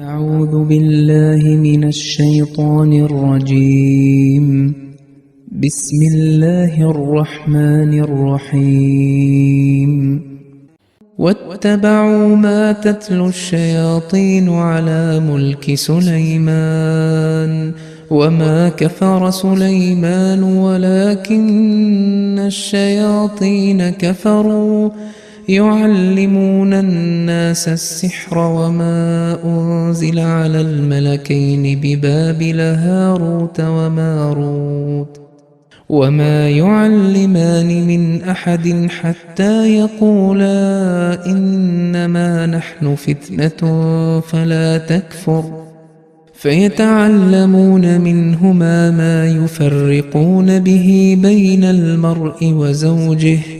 أعوذ بالله من الشيطان الرجيم. بسم الله الرحمن الرحيم. واتبعوا ما تتلو الشياطين على ملك سليمان وما كفر سليمان ولكن الشياطين كفروا يعلمون الناس السحر وما أنزل على الملكين ببابل هاروت وماروت وما يعلمان من أحد حتى يقولا إنما نحن فتنة فلا تكفر فيتعلمون منهما ما يفرقون به بين المرء وزوجه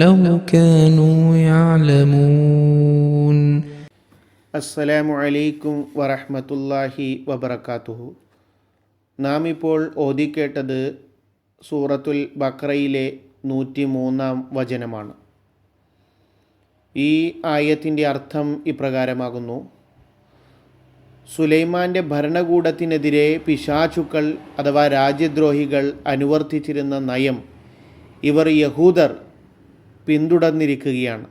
لو كانوا يعلمون അസ്സലാമു അലൈക്കും വറഹ്മത്തുള്ളാഹി വബറകാതുഹു നാം ഇപ്പോൾ ഓതിക്കേട്ടത് സൂറത്തുൽ ബക്രയിലെ നൂറ്റി മൂന്നാം വചനമാണ് ഈ ആയത്തിൻ്റെ അർത്ഥം ഇപ്രകാരമാകുന്നു സുലൈമാൻ്റെ ഭരണകൂടത്തിനെതിരെ പിശാചുക്കൾ അഥവാ രാജ്യദ്രോഹികൾ അനുവർത്തിച്ചിരുന്ന നയം ഇവർ യഹൂദർ പിന്തുടർന്നിരിക്കുകയാണ്.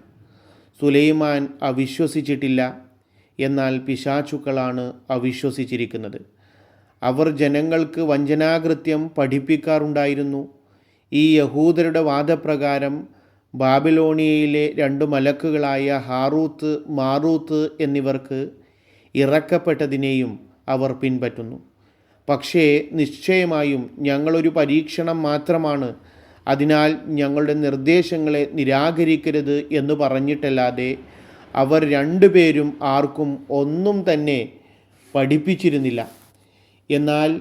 സുലൈമാൻ അവിശ്വസിച്ചിട്ടില്ല. എന്നാൽ പിശാചുക്കളാണ് അവിശ്വസിച്ചിരിക്കുന്നത്. അവർ ജനങ്ങൾക്ക് വഞ്ചനാകൃത്യം പഠിപ്പിക്കാറുണ്ടായിരുന്നു. ഈ യഹൂദരുടെ വാദപ്രകാരം ബാബിലോണിയയിലെ രണ്ട് മലക്കുകളായ ഹാറൂത്ത് മാറൂത്ത് എന്നിവർക്ക് ഇറക്കപ്പെട്ടതിനെയും അവർ പിൻപറ്റുന്നു. പക്ഷേ നിശ്ചയമായും ഞങ്ങളൊരു പരീക്ഷണം മാത്രമാണ് അതിനാൽ ഞങ്ങളുടെ നിർദ്ദേശങ്ങളെ നിരാകരിക്കരുത് എന്ന് പറഞ്ഞിട്ടല്ലാതെ അവർ രണ്ടുപേരും ആർക്കും ഒന്നും തന്നെ പഠിപ്പിച്ചിരുന്നില്ല. എന്നാൽ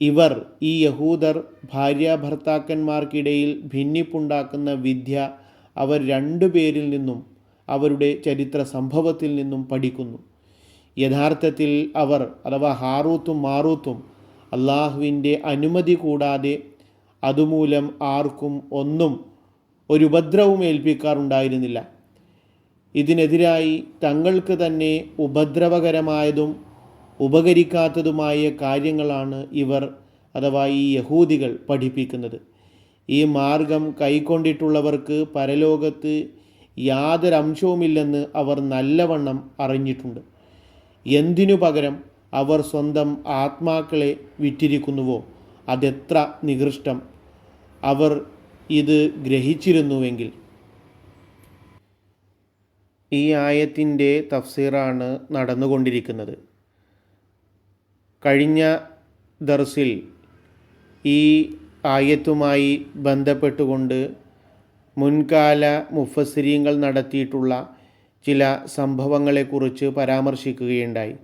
ഇവർ ഈ യഹൂദർ ഭാര്യ ഭർത്താക്കന്മാർക്കിടയിൽ ഭിന്നിപ്പുണ്ടാക്കുന്ന വിദ്യ അവർ രണ്ടുപേരിൽ നിന്നും അവരുടെ ചരിത്ര സംഭവത്തിൽ നിന്നും പഠിക്കുന്നു. യഥാർത്ഥത്തിൽ അവർ അഥവാ ഹാറൂത്തും മാറൂത്തും അള്ളാഹുവിന്റെ അനുമതി കൂടാതെ അതുമൂലം ആർക്കും ഒന്നും ഒരു ഉപദ്രവം ഏൽപ്പിക്കാറുണ്ടായിരുന്നില്ല. ഇതിനെതിരായി തങ്ങൾക്ക് തന്നെ ഉപദ്രവകരമായതും ഉപകരിക്കാത്തതുമായ കാര്യങ്ങളാണ് ഇവർ അഥവാ ഈ യഹൂദികൾ പഠിപ്പിക്കുന്നത്. ഈ മാർഗം കൈക്കൊണ്ടിട്ടുള്ളവർക്ക് പരലോകത്ത് യാതൊരംശവുമില്ലെന്ന് അവർ നല്ലവണ്ണം അറിഞ്ഞിട്ടുണ്ട്. എന്തിനു പകരം അവർ സ്വന്തം ആത്മാക്കളെ വിറ്റിരിക്കുന്നുവോ? അതെത്ര നികൃഷ്ടം. അവർ ഇത് ഗ്രഹിച്ചിരുന്നുവെങ്കിൽ. ഈ ആയത്തിന്റെ തഫ്സീറാണ് നടന്നുകൊണ്ടിരിക്കുന്നത്. കഴിഞ്ഞ ദർസിൽ ഈ ആയത്തുമായി ബന്ധപ്പെട്ടുകൊണ്ട് മുൻകാല മുഫസ്സിരീങ്ങൾ നടത്തിയിട്ടുള്ള ചില സംഭവങ്ങളെക്കുറിച്ച് പരാമർശിക്കുകയുണ്ടായി.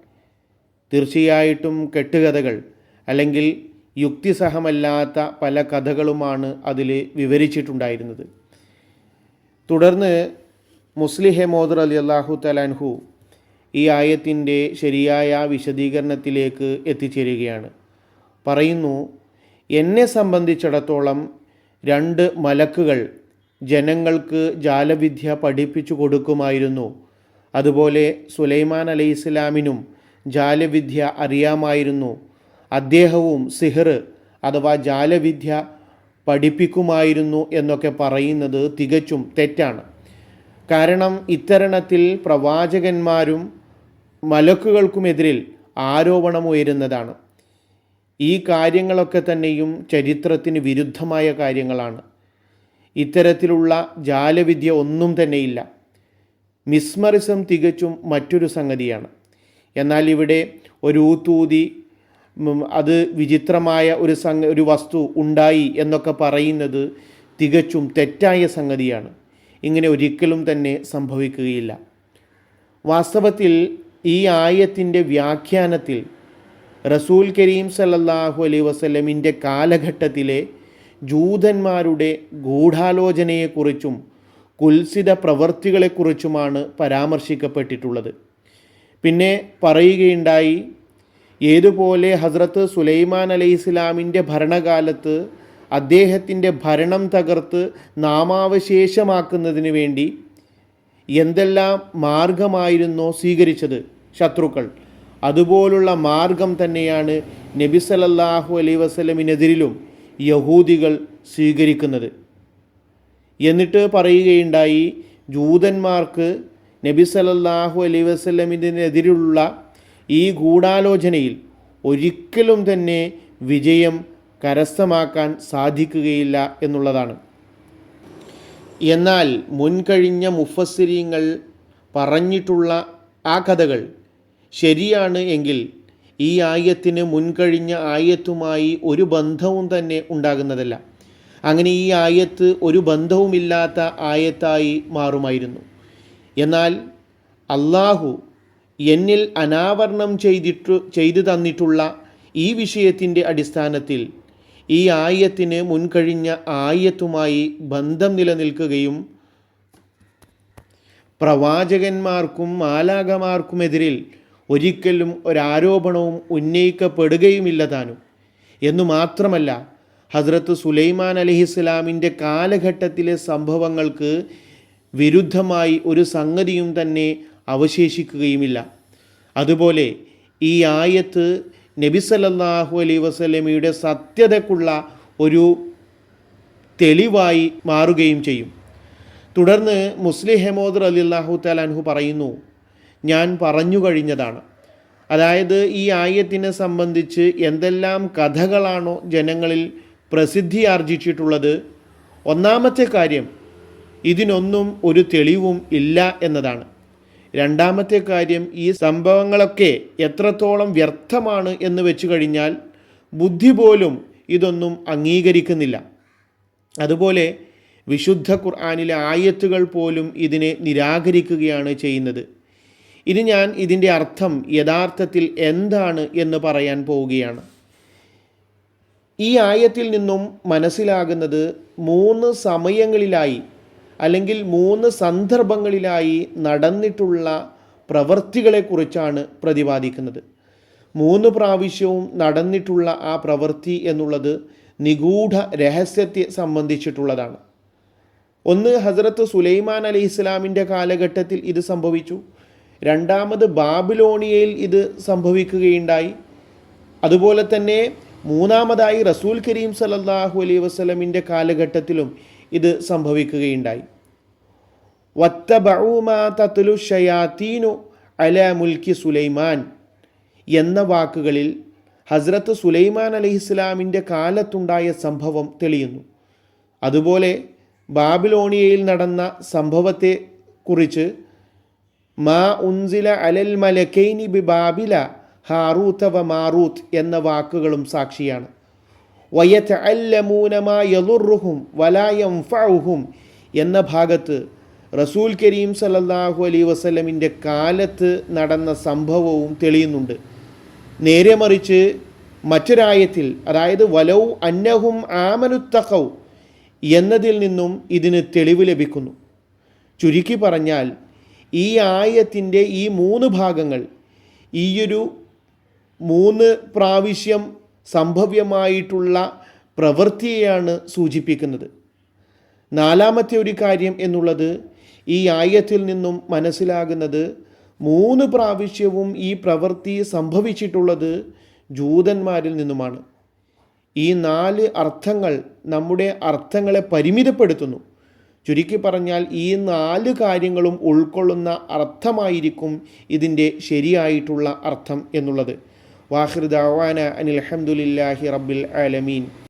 തീർച്ചയായിട്ടും കെട്ടുകഥകൾ അല്ലെങ്കിൽ യുക്തിസഹമല്ലാത്ത പല കഥകളുമാണ് അതിൽ വിവരിച്ചിട്ടുണ്ടായിരുന്നത്. തുടർന്ന് മുസ്ലിഹെ മോദർ അലി അള്ളാഹു തലാൻഹു ഈ ആയത്തിന്റെ ശരിയായ വിശദീകരണത്തിലേക്ക് എത്തിച്ചേരുകയാണ്. പറയുന്നു എന്നെ സംബന്ധിച്ചിടത്തോളം രണ്ട് മലക്കുകൾ ജനങ്ങൾക്ക് ജാലവിദ്യ പഠിപ്പിച്ചു കൊടുക്കുമായിരുന്നു. അതുപോലെ സുലൈമാൻ അലൈഹി ഇസ്ലാമിനും ജാലവിദ്യ അറിയാമായിരുന്നു. അദ്ദേഹവും സിഹർ അഥവാ ജാലവിദ്യ പഠിപ്പിക്കുമായിരുന്നു എന്നൊക്കെ പറയുന്നത് തികച്ചും തെറ്റാണ്. കാരണം ഇത്തരണത്തിൽ പ്രവാചകന്മാരും മലക്കുകൾക്കുമെതിരിൽ ആരോപണമുയരുന്നതാണ്. ഈ കാര്യങ്ങളൊക്കെ തന്നെയും ചരിത്രത്തിന് വിരുദ്ധമായ കാര്യങ്ങളാണ്. ഇത്തരത്തിലുള്ള ജാലവിദ്യ ഒന്നും തന്നെയില്ല. മിസ്മറിസം തികച്ചും മറ്റൊരു സംഗതിയാണ്. എന്നാൽ ഇവിടെ ഒരു ഊത്തൂതി അത് വിചിത്രമായ ഒരു സംഗ ഒരു വസ്തു ഉണ്ടായി എന്നൊക്കെ പറയുന്നത് തികച്ചും തെറ്റായ സംഗതിയാണ്. ഇങ്ങനെ ഒരിക്കലും തന്നെ സംഭവിക്കുകയില്ല. വാസ്തവത്തിൽ ഈ ആയത്തിന്റെ വ്യാഖ്യാനത്തിൽ റസൂൽ കരീം സല്ലല്ലാഹു അലൈ വസ്ലമിന്റെ കാലഘട്ടത്തിലെ ജൂതന്മാരുടെ ഗൂഢാലോചനയെക്കുറിച്ചും കുൽസിത പ്രവൃത്തികളെക്കുറിച്ചുമാണ് പരാമർശിക്കപ്പെട്ടിട്ടുള്ളത്. പിന്നെ പറയുകയുണ്ടായി ഏതുപോലെ ഹസ്രത്ത് സുലൈമാൻ അലൈഹി ഇസ്ലാമിന്റെ ഭരണകാലത്ത് അദ്ദേഹത്തിന്റെ ഭരണം തകർത്ത് നാമാവശേഷമാക്കുന്നതിന് വേണ്ടി എന്തെല്ലാം മാർഗമായിരുന്നോ സ്വീകരിച്ചത് ശത്രുക്കൾ. അതുപോലുള്ള മാർഗം തന്നെയാണ് നബി സലല്ലാഹു അലൈ വസ്ലമിനെതിരിലും യഹൂദികൾ സ്വീകരിക്കുന്നത്. എന്നിട്ട് പറയുകയുണ്ടായി ജൂതന്മാർക്ക് നബി സലല്ലാഹു അലൈ വസല്ലമിനെതിരുള്ള ഈ ഗൂഢാലോചനയിൽ ഒരിക്കലും തന്നെ വിജയം കരസ്ഥമാക്കാൻ സാധിക്കുകയില്ല എന്നുള്ളതാണ്. എന്നാൽ മുൻകഴിഞ്ഞ മുഫസ്സിരിങ്ങൾ പറഞ്ഞിട്ടുള്ള ആ കഥകൾ ശരിയാണ് എങ്കിൽ ഈ ആയത്തിന് മുൻകഴിഞ്ഞ ആയത്തുമായി ഒരു ബന്ധവും തന്നെ ഉണ്ടാകുന്നതല്ല. അങ്ങനെ ഈ ആയത്ത് ഒരു ബന്ധവുമില്ലാത്ത ആയത്തായി മാറുമായിരുന്നു. എന്നാൽ അള്ളാഹു എന്നിൽ അനാവരണം ചെയ്തിട്ടു ചെയ്തു തന്നിട്ടുള്ള ഈ വിഷയത്തിന്റെ അടിസ്ഥാനത്തിൽ ഈ ആയത്തിന് മുൻകഴിഞ്ഞ ആയത്തുമായി ബന്ധം നിലനിൽക്കുകയും പ്രവാചകന്മാർക്കും മാലാകമാർക്കുമെതിരിൽ ഒരിക്കലും ഒരാരോപണവും ഉന്നയിക്കപ്പെടുകയുമില്ല താനും. എന്നു മാത്രമല്ല ഹസ്രത്ത് സുലൈമാൻ അലഹിസ്ലാമിന്റെ കാലഘട്ടത്തിലെ സംഭവങ്ങൾക്ക് വിരുദ്ധമായി ഒരു സംഗതിയും തന്നെ അവശേഷിക്കുകയുമില്ല. അതുപോലെ ഈ ആയത്ത് നബി സല്ലല്ലാഹു അലൈ വസല്ലമയുടെ സത്യതക്കുള്ള ഒരു തെളിവായി മാറുകയും ചെയ്യും. തുടർന്ന് മുസ്ലിം ഹെമോദർ അലി അള്ളാഹു തലാൻഹു പറയുന്നു ഞാൻ പറഞ്ഞു കഴിഞ്ഞതാണ്. അതായത് ഈ ആയത്തിനെ സംബന്ധിച്ച് എന്തെല്ലാം കഥകളാണോ ജനങ്ങളിൽ പ്രസിദ്ധി ആർജിച്ചിട്ടുള്ളത്. ഒന്നാമത്തെ കാര്യം ഇതിനൊന്നും ഒരു തെളിവും ഇല്ല എന്നതാണ്. രണ്ടാമത്തെ കാര്യം ഈ സംഭവങ്ങളൊക്കെ എത്രത്തോളം വ്യർത്ഥമാണ് എന്ന് വെച്ചു കഴിഞ്ഞാൽ ബുദ്ധി പോലും ഇതൊന്നും അംഗീകരിക്കുന്നില്ല. അതുപോലെ വിശുദ്ധ ഖുർആാനിലെ ആയത്തുകൾ പോലും ഇതിനെ നിരാകരിക്കുകയാണ് ചെയ്യുന്നത്. ഇനി ഞാൻ ഇതിന്റെ അർത്ഥം യഥാർത്ഥത്തിൽ എന്താണ് എന്ന് പറയാൻ പോവുകയാണ്. ഈ ആയത്തിൽ നിന്നും മനസ്സിലാകുന്നത് മൂന്ന് സമയങ്ങളിലായി അല്ലെങ്കിൽ മൂന്ന് സന്ദർഭങ്ങളിലായി നടന്നിട്ടുള്ള പ്രവൃത്തികളെക്കുറിച്ചാണ് പ്രതിപാദിക്കുന്നത്. മൂന്ന് പ്രാവശ്യവും നടന്നിട്ടുള്ള ആ പ്രവൃത്തി എന്നുള്ളത് നിഗൂഢ രഹസ്യത്തെ സംബന്ധിച്ചിട്ടുള്ളതാണ്. ഒന്ന് ഹസരത്ത് സുലൈമാൻ അലി ഇസ്ലാമിന്റെ കാലഘട്ടത്തിൽ ഇത് സംഭവിച്ചു. രണ്ടാമത് ബാബിലോണിയയിൽ ഇത് സംഭവിക്കുകയുണ്ടായി. അതുപോലെ തന്നെ മൂന്നാമതായി റസൂൽ കരീം സലല്ലാഹു അലൈഹി വസ്ലമിന്റെ കാലഘട്ടത്തിലും ഇത് സംഭവിക്കുകയുണ്ടായി. വത്തബഊമാ തത്ലു ഷയാത്തീനു അല മുൽക്കി സുലൈമാൻ എന്ന വാക്കുകളിൽ ഹസ്രത്ത് സുലൈമാൻ അലൈഹി ഇസ്ലാമിന്റെ കാലത്തുണ്ടായ സംഭവം തെളിയുന്നു. അതുപോലെ ബാബിലോണിയയിൽ നടന്ന സംഭവത്തെ കുറിച്ച് മാ ഉൻസില അലൽ മലക്കൈനി ബി ബാബില ഹാറൂത്ത വ മാറൂത്ത് എന്ന വാക്കുകളും സാക്ഷിയാണ്. യലുറുഹും വലായം ഫൗഹും എന്ന ഭാഗത്ത് റസൂൽ കരീം സലല്ലാഹു അലൈ വസ്ലമിന്റെ കാലത്ത് നടന്ന സംഭവവും തെളിയുന്നുണ്ട്. നേരെ മറിച്ച് മറ്റൊരായത്തിൽ അതായത് വലൗ അന്നഹും ആമനുത്തഖൗ എന്നതിൽ നിന്നും ഇതിന് തെളിവ് ലഭിക്കുന്നു. ചുരുക്കി പറഞ്ഞാൽ ഈ ആയത്തിന്റെ ഈ മൂന്ന് ഭാഗങ്ങൾ ഈയൊരു മൂന്ന് പ്രാവശ്യം സംഭവ്യമായിട്ടുള്ള പ്രവൃത്തിയെയാണ് സൂചിപ്പിക്കുന്നത്. നാലാമത്തെ ഒരു കാര്യം എന്നുള്ളത് ഈ ആയത്തിൽ നിന്നും മനസ്സിലാകുന്നത് മൂന്ന് പ്രാവശ്യവും ഈ പ്രവൃത്തി സംഭവിച്ചിട്ടുള്ളത് ജൂതന്മാരിൽ നിന്നുമാണ്. ഈ നാല് അർത്ഥങ്ങൾ നമ്മുടെ അർത്ഥങ്ങളെ പരിമിതപ്പെടുത്തുന്നു. ചുരുക്കി പറഞ്ഞാൽ ഈ നാല് കാര്യങ്ങളും ഉൾക്കൊള്ളുന്ന അർത്ഥമായിരിക്കും ഇതിന്റെ ശരിയായിട്ടുള്ള അർത്ഥം എന്നുള്ളത്. വാഹിർ ദാവാന അനിൽ അഹമ്മദില്ലാഹി റബ്ബിൽ ആലമീൻ.